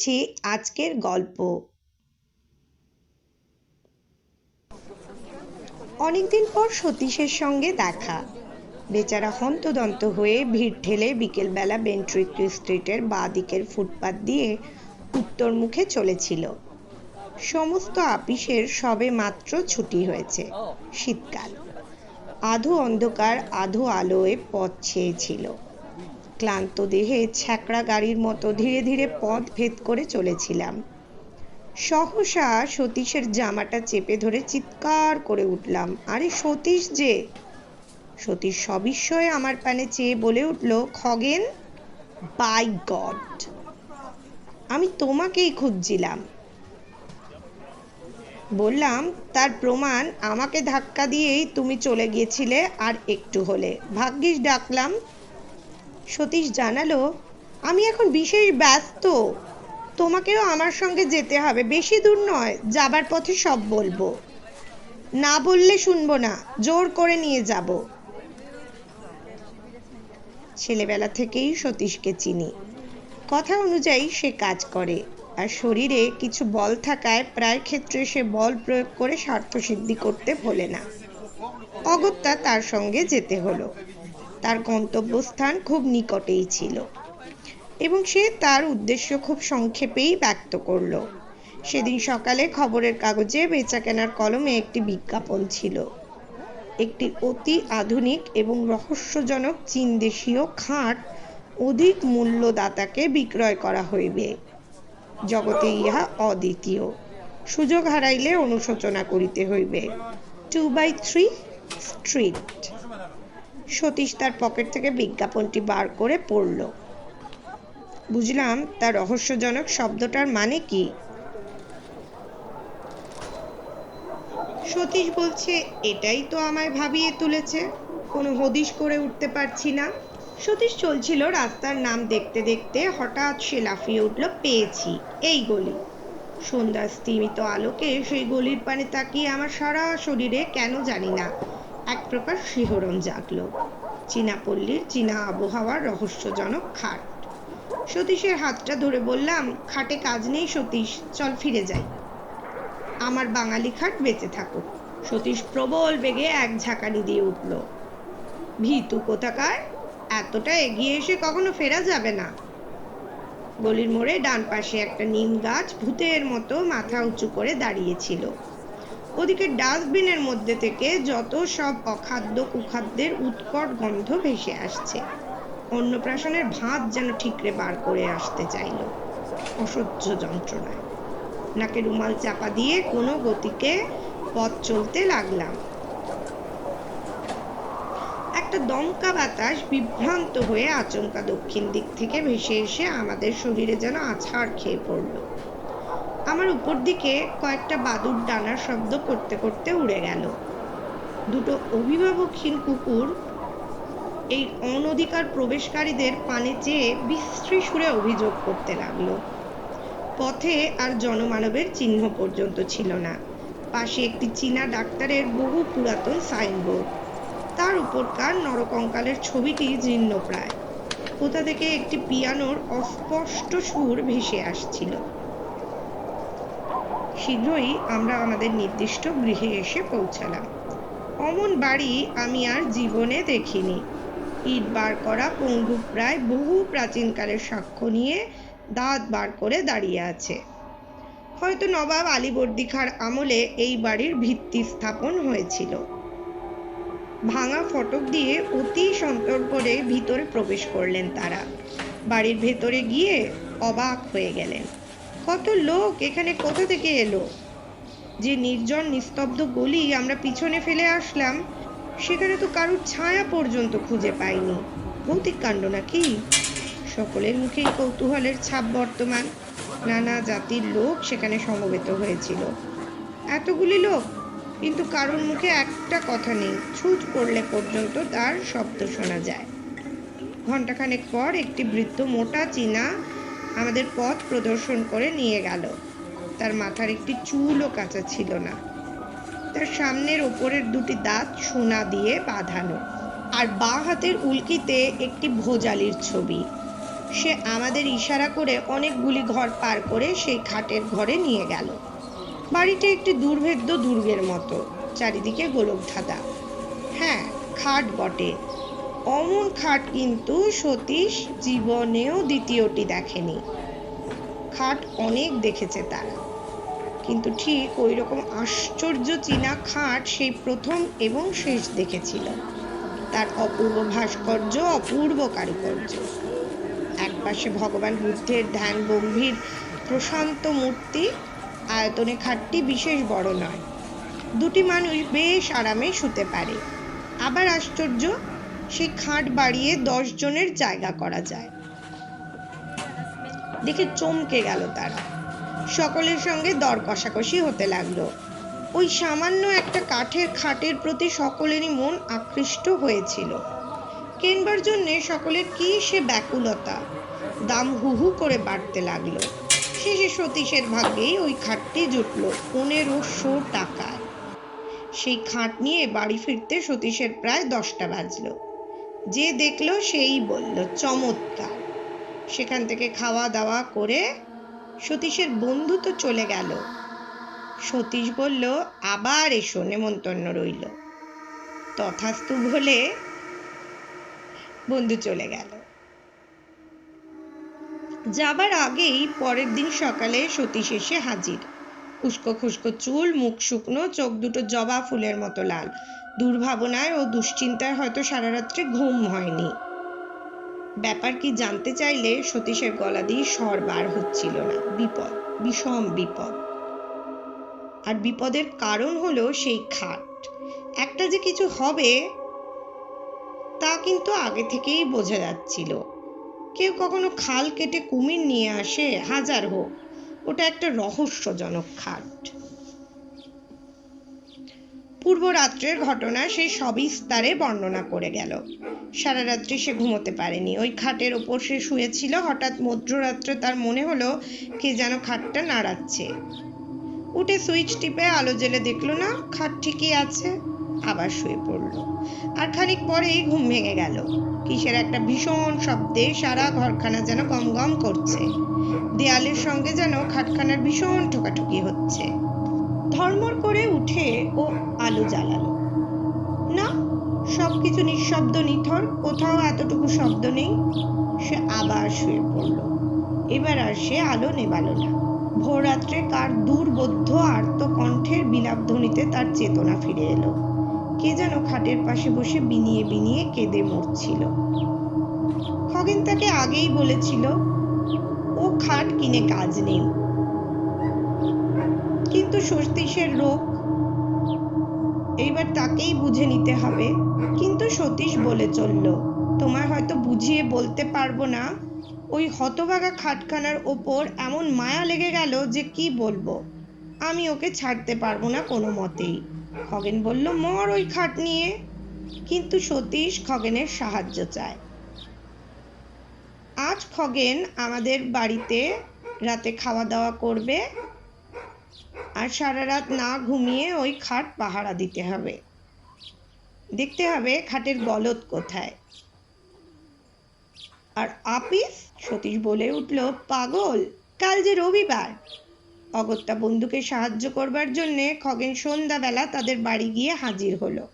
করছি আজকের গল্প। অনেকদিন পর সতীশের সঙ্গে দেখা। বেচারা হন্তদন্ত হয়ে ভিড় ঠেলে বিকেলবেলা বেন্ট্রিক্রি স্ট্রিটের বাঁ দিকের ফুটপাত দিয়ে উত্তর মুখে চলেছিল। সমস্ত আপিসের সবে মাত্র ছুটি হয়েছে, শীতকাল। আধো অন্ধকার, আধো আলোয় পথ ছেয়েছিল। ক্লান্ত দেহে ছ্যাকড়া গাড়ির মতো ধীরে ধীরে পথ ভেদ করে চলেছিলাম। সহসা সতীশের জামাটা চেপে ধরে চিৎকার করে উঠলাম, আরে সতীশ যে? সতীশ সবিস্ময়ে আমার পানে চেয়ে বলে উঠল, খগেন, বাই গড, আমি তোমাকেই খুঁজছিলাম। বললাম, তার প্রমাণ আমাকে ধাক্কা দিয়েই তুমি চলে গিয়েছিলে আর একটু হলে। ভাগ্যিস ডাকলাম সতীশ জানালো, আমি এখন বিশেষ ব্যস্ত। তোমাকেও আমার সঙ্গে যেতে হবে। বেশি দূর নয়, যাবার পথে সব বলব। না বললে শুনব না, জোর করে নিয়ে যাব। ছেলেবেলা থেকেই সতীশকে চিনি। কথা অনুযায়ী সে কাজ করে, আর শরীরে কিছু বল থাকায় প্রায় ক্ষেত্রে সে বল প্রয়োগ করে স্বার্থসিদ্ধি করতে ভোলে না। অগত্যা তার সঙ্গে যেতে হলো। তার গন্তব্যস্থান খুব নিকটেই ছিল। এবং সে তার উদ্দেশ্য খুব সংক্ষেপেই ব্যক্ত করল। সেদিন সকালে খবরের কাগজে বেচাকেনার কলমে একটি বিজ্ঞাপন ছিল। একটি অতি আধুনিক এবং রহস্যজনক চীন দেশীয় খাট অধিক মূল্যদাতাকে বিক্রয় করা হইবে। জগতে ইহা অদ্বিতীয়। সুযোগ হারাইলে অনুশোচনা করিতে হইবে। Two by three street. Satish তার পকেট থেকে বিজ্ঞাপনটি বার করে পড়ল। বুঝলাম, তার রহস্যজনক শব্দটার মানে কি? সতীশ বলছে, এটাই তো আমায় ভাবিয়ে তুলেছে। কোনো হদিশ করে উঠতে পারছি না। সতীশ চলছিল রাস্তার নাম দেখতে দেখতে, হঠাৎ সে লাফিয়ে উঠল, পেয়েছি, এই গলি। সন্ধ্যার স্তিমিত আলোকে সেই গলির পানে তাকিয়ে আমার সারা শরীরে কেন জানি না। এক প্রকার শিহরণ জাগলো। চীনা পল্লীর চীনা আবহাওয়ার রহস্যজনক খাট। সতীশের হাতটা ধরে বললাম, খাটে কাজ নেই সতীশ, চল ফিরে যাই। আমার বাঙালি খাট বেঁচে থাকুক। সতীশ প্রবল বেগে এক ঝাঁকানি দিয়ে উঠল। ভীতু কোথাকার? এতটা এগিয়ে এসে কখনো ফেরা যাবে না। গলির মোড়ে ডান পাশে একটা নিম গাছ ভূতের মতো মাথা উঁচু করে দাঁড়িয়েছিল ওদিকে ডাস্টবিনের মধ্যে থেকে যত সব অখাদ্য কুখাদ্যের উৎকট গন্ধ ভেসে আসছে। অন্নপ্রাশনের ভাত যেন ঠিকরে বার করে আসতে চাইল। অসহ্য যন্ত্রণায়। নাকে রুমাল চাপা দিয়ে কোনো গতিকে পথ চলতে লাগলাম। একটা দমকা বাতাস বিভ্রান্ত হয়ে আচমকা দক্ষিণ দিক থেকে ভেসে এসে আমাদের শরীরে যেন আছাড় খেয়ে পড়ল। আমার উপর দিকে কয়েকটা বাদুর ডানার শব্দ করতে করতে উড়ে গেল। দুটো অভিভাবকহীন কুকুর এই অনধিকার প্রবেশকারীদের পানে চেয়ে বিশ্রী সুরে অভিযোগ করতে লাগল। পথে আর জনমানবের চিহ্ন পর্যন্ত ছিল না। পাশে একটি চীনা ডাক্তারের বহু পুরাতন সাইনবোর্ড। তার উপরকার নরকঙ্কালের ছবিটি জীর্ণ প্রায় কোথা থেকে একটি পিয়ানোর অস্পষ্ট সুর ভেসে আসছিল। শীঘ্রই আমরা আমাদের নির্দিষ্ট গৃহে এসে পৌঁছালাম। অমন বাড়ি আমি আর জীবনে দেখিনি। ইট বার করা পঙ্গু প্রায় বহু প্রাচীনকালের সাক্ষ্য নিয়ে দাঁত বার করে দাঁড়িয়ে আছে। হয়তো নবাব আলীবর্দী খাঁর আমলে এই বাড়ির ভিত্তি স্থাপন হয়েছিল। ভাঙা ফটক দিয়ে অতি সন্তর করে ভিতরে প্রবেশ করলেন তারা। বাড়ির ভেতরে গিয়ে অবাক হয়ে গেলেন। কত লোক এখানে, কোথা থেকে এলো? যে নির্জন, নিস্তব্ধ গলি আমরা পিছনে ফেলে আসলাম, সেখানে তো কারুর ছায়া পর্যন্ত খুঁজে পাইনি। ভৌতিক কাণ্ড নাকি? সকলের মুখেই কৌতূহলের ছাপ বর্তমান। নানা জাতির লোক সেখানে সমবেত হয়েছিল। এতগুলি লোক, কিন্তু কারোর মুখে একটা কথা নেই। ছুট পড়লে পর্যন্ত তার শব্দ শোনা যায়। ঘণ্টাখানেক পর একটি বৃদ্ধ মোটা, চীনা আমাদের পথ প্রদর্শন করে নিয়ে গেল। তার মাথার একটি চুলও কাঁচা ছিল না। তার সামনের ওপরের দুটি দাঁত সোনা দিয়ে বাঁধানো। আর বাঁ হাতের উল্কিতে একটি ভোজালির ছবি। সে আমাদের ইশারা করে অনেকগুলি ঘর পার করে সেই খাটের ঘরে নিয়ে গেল। বাড়িটা একটি দুর্ভেদ্য দুর্গের মতো, চারিদিকে গোলক ধাঁধা হ্যাঁ খাট বটে। অমন খাট কিন্তু সতীশ জীবনেও দ্বিতীয়টি দেখেনি। খাট অনেক দেখেছে তারা। কিন্তু ঠিক ওই রকম আশ্চর্য চীনা খাট সেই প্রথম এবং শেষ দেখেছিল। তার অপূর্ব ভাস্কর্য, অপূর্ব কারুকার্য। একপাশে ভগবান বুদ্ধের ধ্যান, গম্ভীর, প্রশান্ত মূর্তি, আয়তনে খাটটি বিশেষ বড় নয়। দুটি মানুষ বেশ আরামে শুতে পারে। আবার আশ্চর্য সেই খাট বাড়িয়ে দশ জনের জায়গা করা যায়। দেখে চমকে গেল তারা। সকলের সঙ্গে দর কষাকষি হতে লাগল। ওই সামান্য একটা কাঠের খাটের প্রতি সকলেরই মন আকৃষ্ট হয়েছিল। কেনবার জন্যে সকলের কি সে ব্যাকুলতা, দাম হুহু করে বাড়তে লাগল। শেষে সতীশের ভাগ্যেই ওই খাটটি জুটল পনেরোশো টাকায়। সেই খাট নিয়ে বাড়ি ফিরতে সতীশের প্রায় দশটা বাজলো। যে দেখল সেই বলল, চমৎকার। সেখান থেকে খাওয়া দাওয়া করে সতীশের বন্ধু তো চলে গেল। সতীশ বলল, আবার এসো, নেমন্তন্ন রইল। তথাস্তু বলে বন্ধু চলে গেল। যাবার আগেই পরের দিন সকালে সতীশ এসে হাজির। উস্কো খুস্কো চুল, মুখ শুকনো, চোখ দুটো জবা ফুলের মতো লাল। দুর্ভাবনায় ও দুশ্চিন্তায় হয়তো সারা রাত্রে ঘুম হয়নি। ব্যাপার কি জানতে চাইলে সতীশের গলা দিয়ে স্বর বার হচ্ছিল না। বিপদ বিষম বিপদ। আর বিপদের কারণ হলো সেই খাট। একটা যে কিছু হবে, তা কিন্তু আগে থেকেই বোঝা যাচ্ছিল। কেউ কখনো খাল কেটে কুমির নিয়ে আসে, হাজার হোক, ওটা একটা রহস্যজনক খাট। পূর্ব রাত্রের ঘটনা সে সবিস্তারে বর্ণনা করে গেল। সারা রাত্রি সে ঘুমোতে পারেনি। ওই খাটের ওপর সে শুয়েছিল। হঠাৎ মধ্যরাত্রে তার মনে হলো কে যেন খাটটা নাড়াচ্ছে। উঠে সুইচ টিপে আলো জেলে দেখল, না, খাট ঠিকই আছে। আবার শুয়ে পড়ল। আর খানিক পরেই ঘুম ভেঙে গেল। কিসের একটা ভীষণ শব্দে সারা ঘরখানা যেন গম গম করছে। দেয়ালের সঙ্গে যেন খাটখানার ভীষণ ঠোকাঠুকি হচ্ছে। ধর্মর করে উঠে ও আলো জ্বালালো। না, সবকিছু নিঃশব্দ, নিথর, কোথাও এতটুকু শব্দ নেই। সে আবার শুয়ে পড়ল। এবার আর সে আলো নেবালো না। ভোর রাত্রে কার দুর্বোধ্য, আর্ত কণ্ঠের বিলাপ ধ্বনিতে তার চেতনা ফিরে এলো। কে যেন খাটের পাশে বসে বিনিয়ে বিনিয়ে কেঁদে মরছিল। খগেন তাকে আগেই বলেছিল, ও খাট কিনে কাজ নেই। কিন্তু সতীশের রোগ এইবার তাকেই বুঝে নিতে হবে। কিন্তু সতীশ বলে চলল, তোমায় হয়তো বুঝিয়ে বলতে পারব না। ওই হতভাগা খাটখানার ওপর এমন মায়া লেগে গেল যে কি বলব? আমি ওকে ছাড়তে পারব না কোনো মতেই। খগেন বলল, মর ওই খাট নিয়ে। কিন্তু সতীশ খগেনের সাহায্য চায়। আজ খগেন আমাদের বাড়িতে রাতে খাওয়া দাওয়া করবে। আর সারা রাত না ঘুমিয়ে ওই খাট পাহারা দিতে হবে। দেখতে হবে খাটের গলত কোথায়। আর আপিস, সতীশ বলে উঠল, পাগল, কাল যে রবিবার। অগত্যা বন্ধুকে সাহায্য করবার জন্যে খগেন সন্ধ্যাবেলা তাদের বাড়ি গিয়ে হাজির হলো।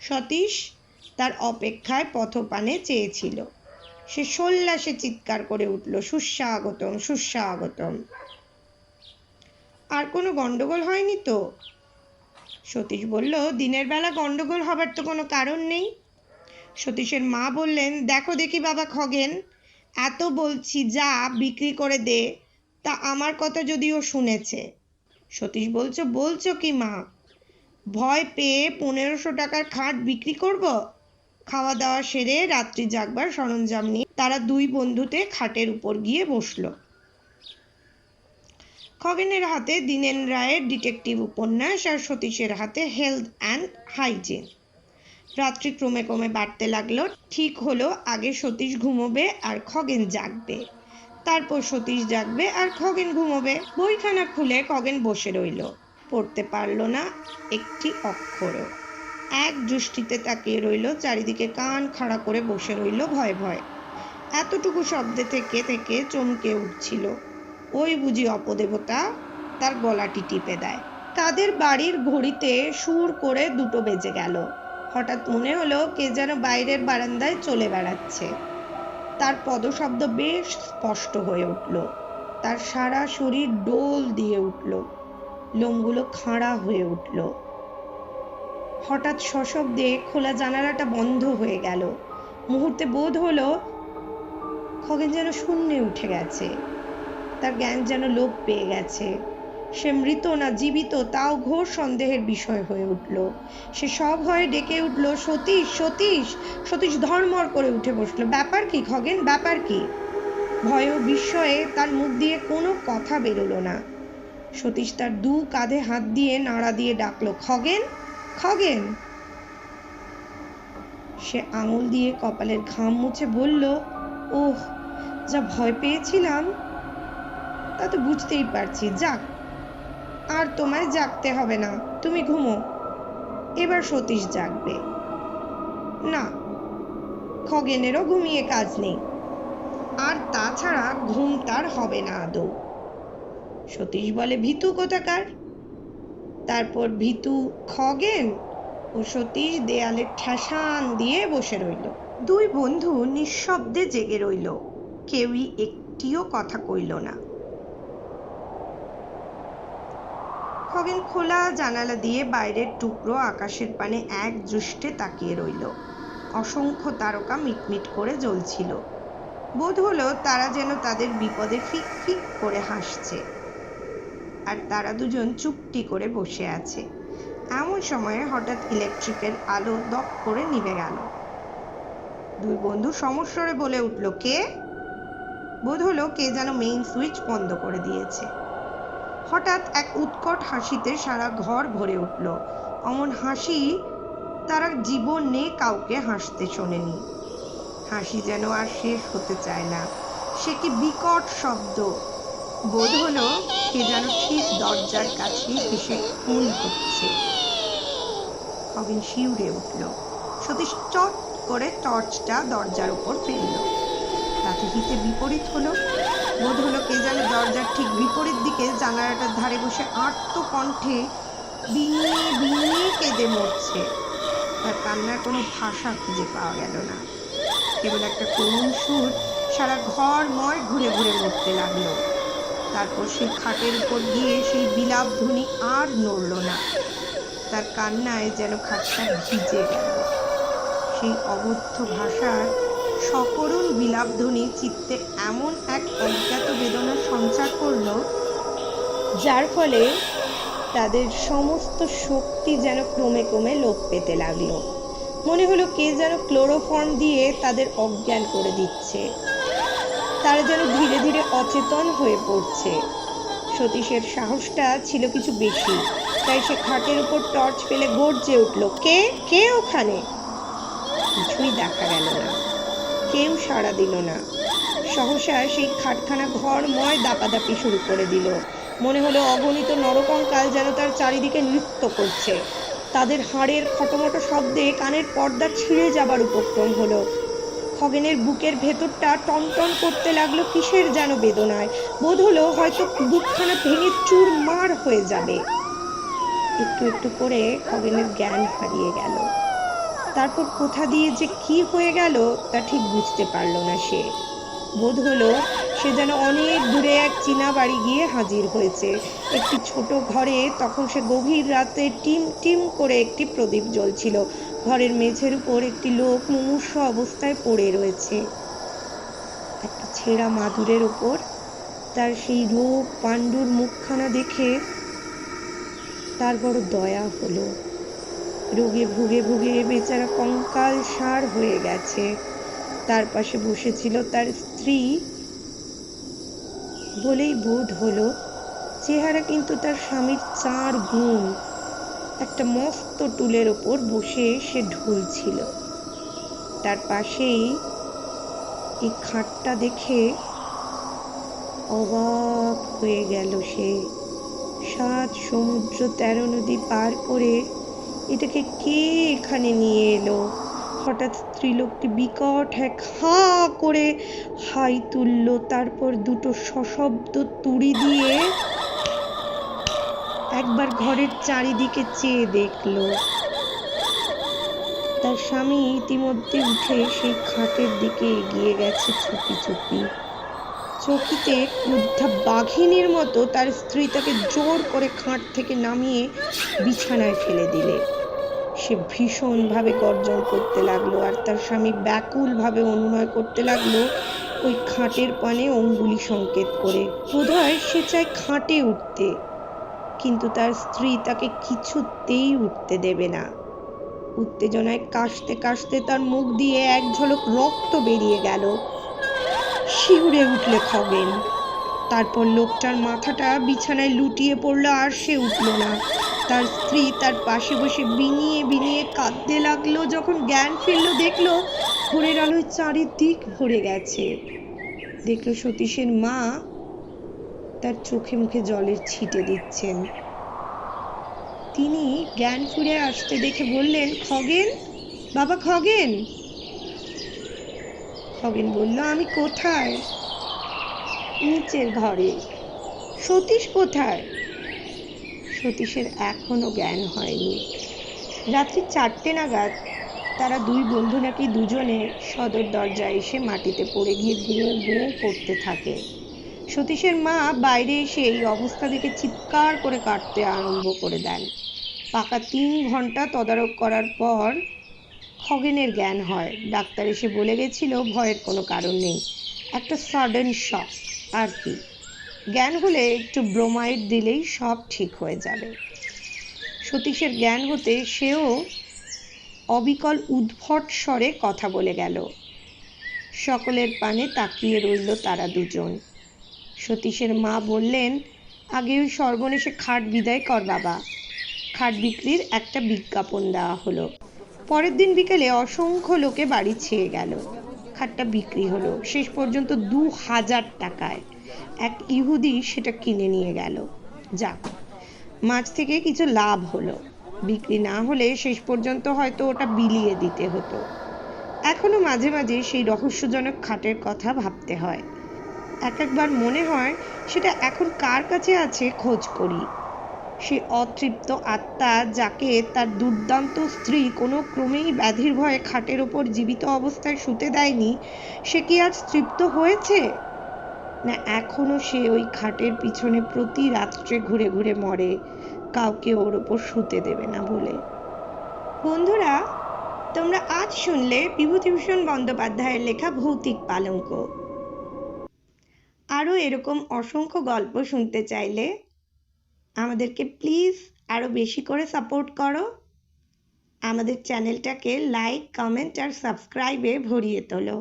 সতীশ তার অপেক্ষায় পথপানে চেয়েছিল। সে সোল্লাসে চিৎকার করে উঠল, সুস্বাগতম সুস্বাগতম। আর কোনো গন্ডগোল হয়নি তো? সতীশ বলল, দিনের বেলা গন্ডগোল হবার তো কোনো কারণ নেই। সতীশের মা বললেন, দেখো দেখি বাবা খগেন, এত বলছি যা বিক্রি করে দে, তা আমার কথা যদিও শুনেছে। সতীশ বলছো বলছো কি মা? ভয় পেয়ে পনেরোশো টাকার খাট বিক্রি করব? খাওয়া দাওয়া সেরে রাত্রি জাগবার সরঞ্জাম নিয়ে তারা দুই বন্ধুতে খাটের উপর গিয়ে বসল। খগেনের হাতে, দীনেন রায়ের ডিটেকটিভ উপন্যাস আর সতীশের হাতে হেলথ অ্যান্ড হাইজিন। রাত্রি ক্রমে ক্রমে বাড়তে লাগল, ঠিক হলো আগে সতীশ ঘুমোবে আর খগেন জাগবে। তারপর সতীশ জাগবে আর খগেন ঘুমোবে। বইখানা খুলে খগেন বসে রইল। পড়তে পারল না একটি অক্ষরও। এক দৃষ্টিতে তাকিয়ে রইল, চারিদিকে কান খাড়া করে বসে রইল ভয় ভয়। এতটুকু শব্দে থেকে থেকে চমকে উঠছিল। ওই বুঝি অপদেবতা তার গলাটি টিপে দেয়। তাদের বাড়ির ঘড়িতে সুর করে দুটো বেজে গেল। হঠাৎ মনে হলো কে যেন বাইরের বারান্দায় চলে বেড়াচ্ছে। তার পদশব্দ বেশ স্পষ্ট হয়ে উঠল। তার সারা শরীর ডোল দিয়ে উঠল। লোমগুলো খাড়া হয়ে উঠল। হঠাৎ সশব্দে খোলা জানালাটা বন্ধ হয়ে গেল। মুহূর্তে বোধ হলো খগেন যেন শূন্যে উঠে গেছে। তার জ্ঞান যেন লোপ পেয়ে গেছে। সে মৃত না জীবিত, তাও ঘোর সন্দেহের বিষয় হয়ে উঠল। সে সব হয়ে ডেকে উঠল, সতীশ সতীশ সতীশ ধর্মর করে উঠে বসল। ব্যাপার কি, খগেন, ব্যাপার কি? ভয় ও বিস্ময়ে তার মুখ দিয়ে কোনো কথা বেরোলো না। সতীশ তার দু কাঁধে হাত দিয়ে নাড়া দিয়ে ডাকলো, খগেন খগেন! সে আঙুল দিয়ে কপালের ঘাম মুছে বলল, ওহ, যা ভয় পেয়েছিলাম তা তো বুঝতেই পারছি, যাক। আর তোমায় জাগতে হবে না, তুমি ঘুমো। এবার সতীশ জাগবে। না, খগেনেরও ঘুমিয়ে কাজ নেই। আর তাছাড়া ঘুম তার হবে না আদৌ। সতীশ বলে, ভীতু কোথাকার? তারপর, ভীতু খগেন ও সতীশ দেয়ালে ঠেসান দিয়ে বসে রইল। দুই বন্ধু নিঃশব্দে জেগে রইল। কেউই একটিও কথা কইল না। খগেন খোলা জানালা দিয়ে বাইরের টুকরো আকাশের পানে এক দৃষ্টে তাকিয়ে রইল। অসংখ্য তারকা মিটমিট করে জ্বলছিল। বোধ হলো তারা যেন তাদের বিপদে ফিক ফিক করে হাসছে। আর তারা দুজন চুপটি করে বসে আছে। এমন সময়ে হঠাৎ ইলেকট্রিকের আলো দপ করে নিভে গেল। দুই বন্ধু সমস্বরে বলে উঠল, কে? বোধ হলো কে যেন মেইন সুইচ বন্ধ করে দিয়েছে। হঠাৎ এক উৎকট হাসিতে সারা ঘর ভরে উঠল। অমন হাসি তারা জীবনে কাউকে হাসতে শোনেনি। হাসি যেন আর শেষ হতে চায় না। সে কি বিকট শব্দ। বোধ হলো কে যেন ঠিক দরজার কাছে হেসে খুন হচ্ছে খগেন শিউরে উঠল। সতীশ চট করে টর্চটা দরজার উপর ফেলল। তাতে হিতে বিপরীত হলো। বোধ হলো কে যেন দরজার ঠিক বিপরীত দিকে জানালাটার ধারে বসে আর্ত কণ্ঠে বিনিয়ে কেঁদে মরছে। তার কান্নার কোনো ভাষা খুঁজে পাওয়া গেল না। কেবল একটা করুণ সুর সারা ঘরময় ঘুরে ঘুরে মরতে লাগল। তারপর সেই খাটের উপর গিয়ে সেই বিলাপ ধ্বনি আর নড়ল না। তার কান্নায় যেন খাটটা ভিজে গেল। সেই অবদ্ধ ভাষার সকরুণ বিলাপধ্বনি চিত্তে এমন এক অজ্ঞাত বেদনা সঞ্চার করল, যার ফলে তাদের সমস্ত শক্তি যেন ক্রমে ক্রমে লোপ পেতে লাগল। মনে হলো কে যেন ক্লোরোফর্ম দিয়ে তাদের অজ্ঞান করে দিচ্ছে। তারা যেন ধীরে ধীরে অচেতন হয়ে পড়ছে। সতীশের সাহসটা ছিল কিছু বেশি, তাই সে খাটের উপর টর্চ ফেলে গর্জে উঠল, কে? কে ওখানে? কিছুই দেখা গেল না। কেউ সাড়া দিল না। সহসা সেই খাটখানা ঘরময় দাপাদাপি শুরু করে দিল। মনে হলো অগণিত নরকঙ্কাল যেন তার চারিদিকে নৃত্য করছে। তাদের হাড়ের খটোমটো শব্দে কানের পর্দা ছিঁড়ে যাবার উপক্রম হলো। খগেনের বুকের ভেতরটা টনটন করতে লাগল কিসের যেন বেদনায়। বোধ হলো হয়তো বুকখানা ভেঙে চুরমার হয়ে যাবে। একটু একটু করে খগেনের জ্ঞান হারিয়ে গেল। তারপর কোথা দিয়ে যে কি হয়ে গেল তা ঠিক বুঝতে পারল না সে। বোধ হলো সে যেন অনেক দূরে এক চীনা বাড়ি গিয়ে হাজির হয়েছে। একটি ছোট ঘরে তখন সে গভীর রাতে টিম টিম করে একটি প্রদীপ জ্বলছিল। ঘরের মেঝের উপর একটি লোক মুমূর্ষ অবস্থায় পড়ে রয়েছে। একটা ছেঁড়া মাদুরের ওপর তার সেই রূপ পাণ্ডুর মুখখানা দেখে তার বড় দয়া হলো। রোগে ভুগে ভুগে বেচারা কঙ্কাল সার হয়ে গেছে। তার পাশে বসেছিল তার স্ত্রী। বলেই বোধ হলো, চেহারা কিন্তু তার স্বামীর চার গুণ। একটা মস্ত টুলের ওপর বসে সে ঢুলছিল। তার পাশেই এই খাটটা দেখে অবাক হয়ে গেল সে। সাত সমুদ্র তেরো নদী পার করে এটাকে কে এখানে নিয়ে এলো? হঠাৎ স্ত্রীলোকটি বিকট এক হা করে হাই তুলল, তারপর দুটো সশব্দ তুড়ি দিয়ে একবার ঘরের চারিদিকে চেয়ে দেখল। তার স্বামী ইতিমধ্যে উঠে সেই খাটের দিকে এগিয়ে গেছে চুপি চুপি। চকিতে ক্রুদ্ধা বাঘিনীর মতো তার স্ত্রী তাকে জোর করে খাট থেকে নামিয়ে বিছানায় ফেলে দিলে। সে ভীষণভাবে গর্জন করতে লাগল আর তার স্বামী ব্যাকুলভাবে অনুনয় করতে লাগল। ওই খাটের পানে অঙ্গুলি সংকেত করে বোধহয় সে চায় খাটে উঠতে। কিন্তু তার স্ত্রী তাকে কিছুতেই উঠতে দেবে না। উত্তেজনায় কাশতে কাশতে তার মুখ দিয়ে এক ঝলক রক্ত বেরিয়ে গেল। শিউরে উঠলে খগেন। তারপর লোকটার মাথাটা বিছানায় লুটিয়ে পড়ল আর সে উঠল না। তার স্ত্রী তার পাশে বসে বিনিয়ে বিনিয়ে কাঁদতে লাগল, যখন জ্ঞান ফিরল, দেখল ভোরের আলোয় চারিদিক ভরে গেছে। দেখল সতীশের মা তার চোখে মুখে জলের ছিটে দিচ্ছেন। তিনি জ্ঞান ফিরে আসতে দেখে বললেন, খগেন? বাবা খগেন? খগেন বলল, আমি কোথায়? নিচের ঘরে। সতীশ কোথায়? সতীশের এখনও জ্ঞান হয়নি। রাত্রি চারটে নাগাদ তারা দুই বন্ধু নাকি দুজনে সদর দরজায় এসে মাটিতে পড়ে গিয়ে গুঁ গুঁ করতে থাকে। সতীশের মা বাইরে এসে এই অবস্থা দেখে চিৎকার করে কাটতে আরম্ভ করে দেন। পাকা তিন ঘণ্টা তদারক করার পর খগেনের জ্ঞান হয়। ডাক্তার এসে বলে গেছিল, ভয়ের কোনো কারণ নেই। একটা সাডেন শক আর কি? জ্ঞান হলে একটু ব্রোমাইড দিলেই সব ঠিক হয়ে যাবে। সতীশের জ্ঞান হতে সেও অবিকল উদ্ভট স্বরে কথা বলে গেল। সকলের পানে তাকিয়ে রইল তারা দুজন। সতীশের মা বললেন, আগে ওই সর্বনেশে খাট বিদায় কর বাবা। খাট বিক্রির একটা বিজ্ঞাপন দেওয়া হলো। পরের দিন বিকেলে অসংখ্য লোকে বাড়ি ছেয়ে গেল। খাটটা বিক্রি হলো। শেষ পর্যন্ত দু হাজার টাকায়। এক ইহুদি সেটা কিনে নিয়ে গেল। যাক, মাছ থেকে কিছু লাভ হলো। বিক্রি না হলে শেষ পর্যন্ত হয়তো ওটা বিলিয়ে দিতে হতো। এখনও মাঝে মাঝে সেই রহস্যজনক খাটের কথা ভাবতে হয়। এক একবার মনে হয় সেটা এখন কার কাছে আছে খোঁজ করি। সে অতৃপ্ত আত্মা যাকে তার দুর্দান্ত স্ত্রী কোনো ক্রমেই ব্যাধির ভয়ে খাটের ওপর জীবিত অবস্থায় শুতে দেয়নি, সে কি আজ তৃপ্ত হয়েছে? না, এখনও সে ওই খাটের পিছনে প্রতি রাত্রে ঘুরে ঘুরে মরে, কাউকে ওর ওপর শুতে দেবে না বলে। বন্ধুরা, তোমরা আজ শুনলে বিভূতিভূষণ বন্দ্যোপাধ্যায়ের লেখা ভৌতিক পালঙ্ক। আরও এরকম অসংখ্য গল্প শুনতে চাইলে আমাদেরকে প্লিজ আরও বেশি করে সাপোর্ট করো। আমাদের চ্যানেলটাকে লাইক কমেন্ট আর সাবস্ক্রাইবে ভরিয়ে তোলো।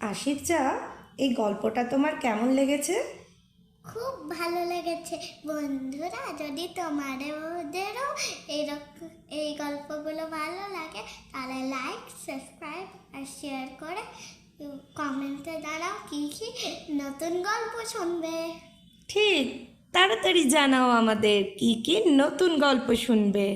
আশির চা এই গল্পটা তোমার কেমন লেগেছে? খুব ভালো লেগেছে। বন্ধুরা যদি তোমাদেরও এরকম এই গল্পগুলো ভালো লাগে তাহলে লাইক সাবস্ক্রাইব আর শেয়ার করে কমেন্টে দাঁড়াও কী কী নতুন গল্প শুনবে। ঠিক। তাড়াতাড়ি জানাও আমাদের কি কি নতুন গল্প শুনবে।